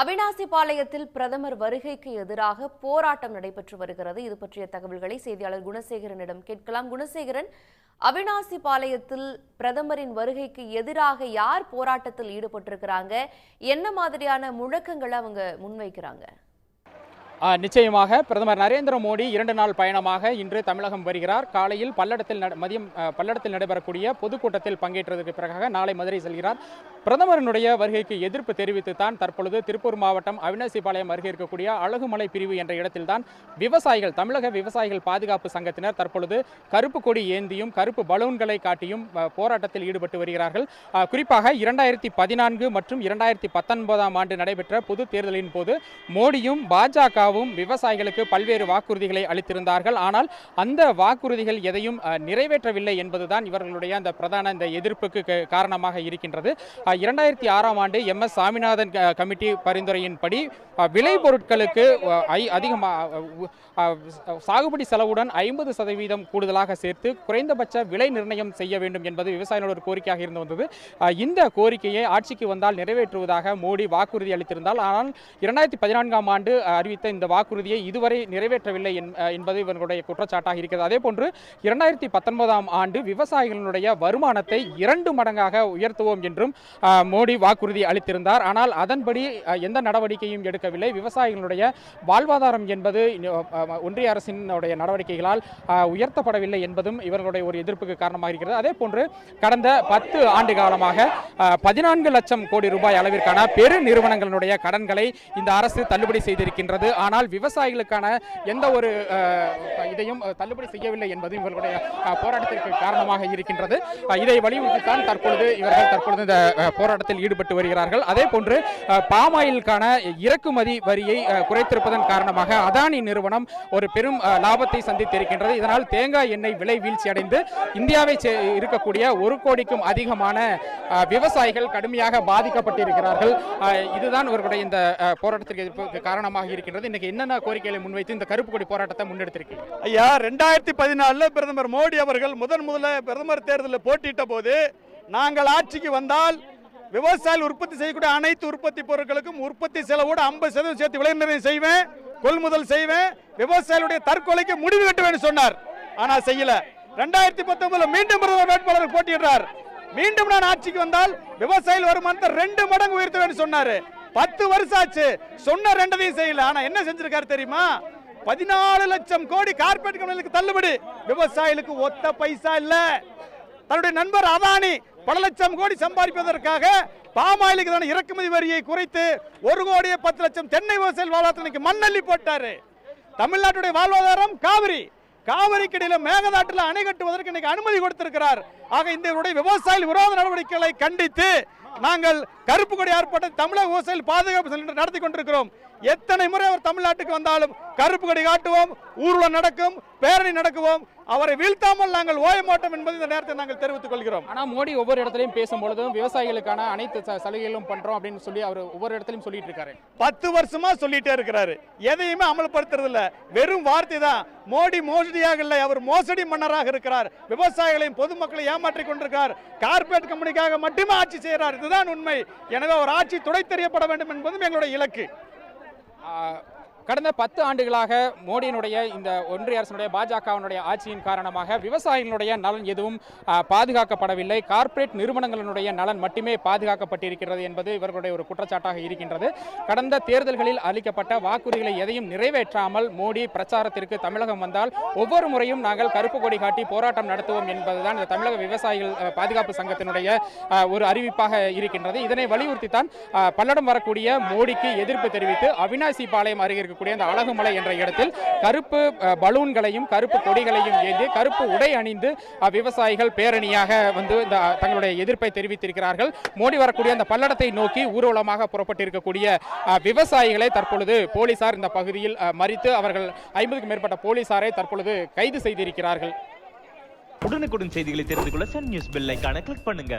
அவினாசி பாளையத்தில் பிரதமர் வருகைக்கு எதிராக போராட்டம் நடைபெற்று வருகிறது. இது பற்றிய தகவல்களை செய்தியாளர் குணசேகரனிடம் கேட்கலாம். குணசேகரன் அவினாசி பாளையத்தில் பிரதமரின் வருகைக்கு எதிராக யார் போராட்டத்தில் ஈடுபட்டிருக்கிறாங்க? என்ன மாதிரியான முழக்கங்களை அவங்க முன்வைக்கிறாங்க? நிச்சயமாக பிரதமர் நரேந்திர மோடி இரண்டு நாள் பயணமாக இன்று தமிழகம் வருகிறார். காலையில் பல்லடத்தில் மதியம் பல்லடத்தில் நடைபெறக்கூடிய பொதுக்கூட்டத்தில் பங்கேற்றதற்கு பிறகாக நாளை மதுரை செல்கிறார். பிரதமரினுடைய வருகைக்கு எதிர்ப்பு தெரிவித்து தான் தற்பொழுது திருப்பூர் மாவட்டம் அவினாசிபாளையம் அருகே இருக்கக்கூடிய அழகுமலை பிரிவு என்ற இடத்தில்தான் விவசாயிகள் தமிழக விவசாயிகள் பாதுகாப்பு சங்கத்தினர் தற்பொழுது கருப்பு கொடி ஏந்தியும் கருப்பு பலூன்களை காட்டியும் போராட்டத்தில் ஈடுபட்டு வருகிறார்கள். குறிப்பாக இரண்டாயிரத்தி பதினான்கு மற்றும் இரண்டாயிரத்தி பத்தொன்பதாம் ஆண்டு நடைபெற்ற பொது தேர்தலின் போது மோடியும் பாஜகவும் விவசாயிகளுக்கு பல்வேறு வாக்குறுதிகளை அளித்திருந்தார்கள். ஆனால் அந்த வாக்குறுதிகள் எதையும் அஹ், நிறைவேற்றவில்லை என்பதுதான் இவர்களுடைய அந்த பிரதான இந்த எதிர்ப்புக்கு காரணமாக இருக்கின்றது. இரண்டாயிரத்தி ஆறாம் ஆண்டு எம் எஸ் சாமிநாதன் கமிட்டி பரிந்துரையின்படி விலை விளை பொருட்களுக்கு ஐ- அதிகமாக சாகுபடி செலவுடன் ஐம்பது சதவீதம் கூடுதலாக சேர்த்து குறைந்தபட்ச விலை நிர்ணயம் செய்ய வேண்டும் என்பது விவசாயிகளோட ஒரு கோரிக்கையாக இருந்து வந்தது. இந்த கோரிக்கையை ஆட்சிக்கு வந்தால் நிறைவேற்றுவதாக மோடி வாக்குறுதி அளித்திருந்தால் ஆனால் இரண்டாயிரத்தி பதினான்காம் ஆண்டு அறிவித்த இந்த வாக்குறுதியை இதுவரை நிறைவேற்றவில்லை என்பது இவர்களுடைய குற்றச்சாட்டாக இருக்கிறது. அதே போன்று இரண்டாயிரத்தி பத்தொன்பதாம் ஆண்டு விவசாயிகளுடைய வருமானத்தை இரண்டு மடங்காக உயர்த்துவோம் என்றும் மோடி வாக்குறுதி அளித்திருந்தார். ஆனால் அதன்படி எந்த நடவடிக்கையும் எடுக்கவில்லை. விவசாயிகளுடைய வாழ்வாதாரம் என்பது ஒன்றிய அரசினுடைய நடவடிக்கைகளால் உயர்த்தப்படவில்லை என்பதும் இவர்களுடைய ஒரு எதிர்ப்புக்கு காரணமாக இருக்கிறது அதே போன்று கடந்த பத்து ஆண்டு காலமாக பதினான்கு லட்சம் கோடி ரூபாய் அளவிற்கான பெரு நிறுவனங்களுடைய கடன்களை இந்த அரசு தள்ளுபடி செய்திருக்கின்றது. ஆனால் விவசாயிகளுக்கான எந்த ஒரு இதையும் தள்ளுபடி செய்யவில்லை என்பது இவர்களுடைய போராட்டத்திற்கு காரணமாக இருக்கின்றது. இதை வலியுறுத்தித்தான் தற்பொழுது இவர்கள் தற்பொழுது இந்த போராட்டத்தில் ஈடுபட்டு வருகிறார்கள். அதே போன்று பாமாயிலுக்கான இறக்குமதி வரியை குறைத்திருப்பதன் காரணமாக அதானி நிறுவனம் ஒரு பெரும் லாபத்தை சந்தித்திருக்கின்றது. இதனால் தேங்காய் எண்ணெய் விலை வீழ்ச்சி அடைந்து இந்தியாவை சே- இருக்கக்கூடிய ஒரு கோடிக்கும் அதிகமான விவசாயிகள் கடுமையாக பாதிக்கப்பட்டிருக்கிறார்கள். இதுதான் இவர்களுடைய இந்த போராட்டத்திற்கு காரணமாக இருக்கின்றது. இன்னைக்கு என்னென்ன கோரிக்கைகளை முன்வைத்து இந்த கருப்பு கொடி போராட்டத்தை முன்னெடுத்திருக்கீங்க? ஐயா ரெண்டாயிரத்தி பதினாலுல பிரதமர் மோடி அவர்கள் முதன் முதல்ல பிரதமர் தேர்தலில் போட்டியிட்ட போது நாங்கள் ஆட்சிக்கு வந்தால் விவசாயிகள் உற்பத்தி செய்யக்கூடிய அனைத்து உற்பத்தி பொருட்களுக்கும் உற்பத்தி செலவோடு ஐம்பது சதவீதம் சேர்த்து விலை நிர்ணயம் செய்வேன் கொள்முதல் செய்வேன். விவசாயிகளுடைய தற்கொலைக்கு முடிவு கட்டுவேன் சொன்னார். ஆனால் செய்யல. ரெண்டாயிரத்தி பத்தொன்பதுல மீண்டும் பிரதமர் வேட்பாளர் போட்டியிடுறார். மீண்டும் நான் ஆட்சிக்கு வந்தால் விவசாயிகள் வருமானத்தை ரெண்டு மடங்கு உயர்த்துவேன் சொன்னாரு. பத்து வருஷம் ஆச்சு. சொன்ன ரெண்டதையும் செய்யல. ஆனா என்ன செஞ்சிருக்காரு தெரியுமா? பதினாலு லட்சம் கோடி கார்பரேட் கம்பெனிகளுக்கு தள்ளுபடி. விவசாயிகளுக்கு ஒத்த பைசா இல்ல. தன்னுடைய நண்பர் அதானி பல லட்சம் கோடி சம்பாதிப்பதற்காக பாமாயிலுக்கு தான இறக்குமதி வரியை குறைத்து ஒரு கோடியே பத்து லட்சம் தென்னை விவசாயிகள் வாழ்வாதாரத்துக்கு மண்ணள்ளி போட்டாரு. தமிழ்நாட்டுடைய வாழ்வாதாரம் காவிரி. காவிரிக்கு இடையில மேகதாட்டில் அணை கட்டுவதற்கு இன்னைக்கு அனுமதி கொடுத்திருக்கிறார். ஆக இந்தியருடைய விவசாயிகள் விரோத நடவடிக்கைகளை கண்டித்து நாங்கள் கருப்பு கொடி ஏற்பட்ட தமிழக விவசாயிகள் பாதுகாப்பு சென்று நடத்தி கொண்டிருக்கிறோம். எத்தனை முறை அவர் தமிழ்நாட்டுக்கு வந்தாலும் கருப்பு கொடி காட்டுவோம் ஊர்வலம் நடக்கும் பேரணி நடக்குவோம் அவரை வீழ்த்தாமல் நாங்கள் ஓய மாட்டோம் என்பதை இந்த நேரத்தில் நாங்கள் தெரிவித்துக் கொள்கிறோம். ஆனா மோடி ஒவ்வொரு இடத்துலையும் பேசும்பொழுதும் விவசாயிகளுக்கான அனைத்து சலுகைகளும் பண்றோம் அப்படின்னு சொல்லி அவர் ஒவ்வொரு இடத்துலையும் சொல்லிட்டு இருக்காரு. பத்து வருஷமா சொல்லிட்டே இருக்கிறாரு. எதையுமே அமல்படுத்துறது இல்ல. வெறும் வார்த்தை தான். மோடி மோசடியாக இல்லை. அவர் மோசடி மன்னராக இருக்கிறார். விவசாயிகளையும் பொதுமக்களை ஏமாற்றிக் கொண்டிருக்கிறார். கார்பரேட் கம்பெனிக்காக மட்டுமே ஆட்சி செய்கிறார். இதுதான் உண்மை. எனவே ஒரு ஆட்சி துடை தெரியப்பட வேண்டும் என்பதும் எங்களுடைய இலக்கு. Uh, கடந்த பத்து ஆண்டுகளாக மோடியினுடைய இந்த ஒன்றிய அரசினுடைய பாஜகவினுடைய ஆட்சியின் காரணமாக விவசாயிகளுடைய நலன் எதுவும் பாதுகாக்கப்படவில்லை. கார்ப்பரேட் நிறுவனங்களினுடைய நலன் மட்டுமே பாதுகாக்கப்பட்டிருக்கிறது என்பது இவர்களுடைய ஒரு குற்றச்சாட்டாக இருக்கின்றது. கடந்த தேர்தல்களில் அளிக்கப்பட்ட வாக்குறுதிகளை எதையும் நிறைவேற்றாமல் மோடி பிரச்சாரத்திற்கு தமிழகம் வந்தால் ஒவ்வொரு முறையும் நாங்கள் கருப்பு கொடி காட்டி போராட்டம் நடத்துவோம் என்பதுதான் இந்த தமிழக விவசாயிகள் பாதுகாப்பு சங்கத்தினுடைய ஒரு அறிவிப்பாக இருக்கின்றது. இதனை வலியுறுத்தித்தான் பல்லடம் வரக்கூடிய மோடிக்கு எதிர்ப்பு தெரிவித்து அவினாசி பாளையம் அருகே இருக்கக்கூடிய அந்த அழகுமலை என்ற இடத்தில் கருப்பு பலூன்களையும் கருப்பு கொடிகளையும் ஏந்தி கருப்பு உடை அணிந்து விவசாயிகள் பேரணியாக வந்து இந்த தங்களுடைய எதிர்ப்பை தெரிவித்திருக்கிறார்கள். மோடி வரக்கூடிய அந்த பல்லடத்தை நோக்கி ஊர்வலமாக புறப்பட்டிருக்கக்கூடிய விவசாயிகளை தற்பொழுது போலீசார் இந்த பகுதியில் மறித்து அவர்கள் ஐம்பதுக்கும் மேற்பட்ட போலீசாரை தற்பொழுது கைது செய்திருக்கிறார்கள். உடனுக்குடன் செய்திகளை தெரிந்து கொள்ள சன் நியூஸ் பெல் ஐக்கான கிளிக் பண்ணுங்க.